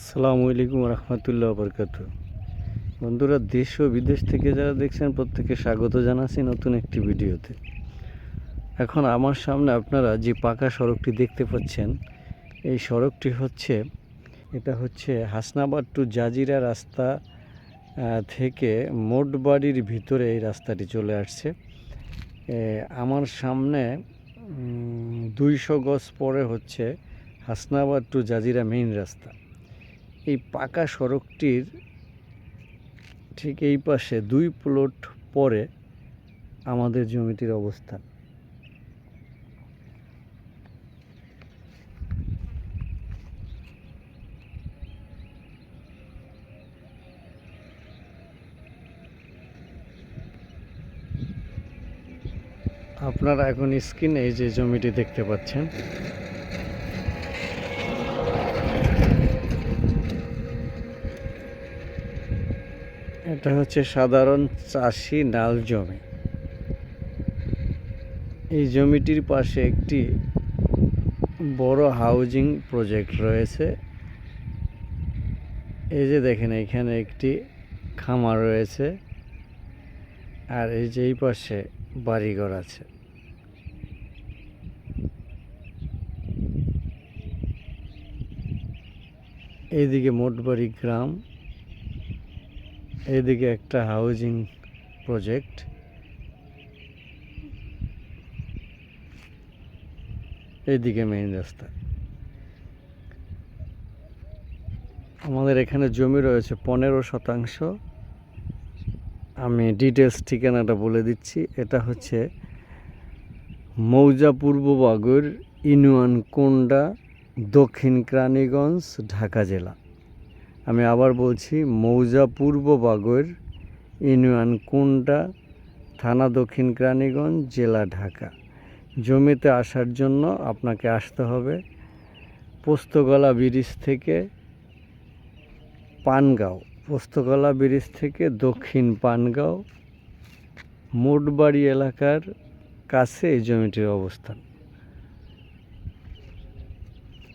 আসসালামু আলাইকুম রহমতুল্লাহ বরকাত বন্ধুরা, দেশ ও বিদেশ থেকে যারা দেখছেন প্রত্যেকে স্বাগত জানাচ্ছি নতুন একটি ভিডিওতে। এখন আমার সামনে আপনারা যে পাকা সড়কটি দেখতে পাচ্ছেন, এই সড়কটি হচ্ছে, এটা হচ্ছে হাসনাবাদ টু জাজিরা রাস্তা থেকে মোটবাড়ির ভিতরে এই রাস্তাটি চলে আসছে। আমার সামনে দুইশো গজ পরে হচ্ছে হাসনাবাদ টু জাজিরা মেইন রাস্তা। এই পাকা সড়কটির ঠিক এই পাশে দুই প্লট পরে আমাদের জমিটির অবস্থান। আপনারা এখন স্ক্রিনে এই যে জমিটি দেখতে পাচ্ছেন এটা হচ্ছে সাধারণ চাষি নাল জমি। এই জমিটির পাশে একটি বড় হাউজিং প্রজেক্ট রয়েছে। এই যে দেখেন, এখানে একটি খামার রয়েছে আর এই যে এই পাশে বাড়িঘর আছে। এইদিকে মোটবাড়ি গ্রাম। এইদিকে একটা হাউজিং প্রজেক্ট। এদিকে মেইন রাস্তা। আমাদের এখানে জমি রয়েছে পনেরো শতাংশ। আমি ডিটেলস ঠিকানাটা বলে দিচ্ছি। এটা হচ্ছে মৌজা পূর্ব বাগুর ইউনিয়ন কোন্ডা দক্ষিণ কেরানীগঞ্জ, ঢাকা জেলা। আমি আবার বলছি, মৌজা পূর্ব বাগর ইউনিয়ন কুন্ডা থানা দক্ষিণ কেরানীগঞ্জ, জেলা ঢাকা। জমিতে আসার জন্য আপনাকে আসতে হবে পোস্তগলা ব্রিজ থেকে পানগাঁও। পোস্তগলা ব্রিজ থেকে দক্ষিণ পানগাঁও, মোটবাড়ি এলাকার কাছে এই জমিটির অবস্থান।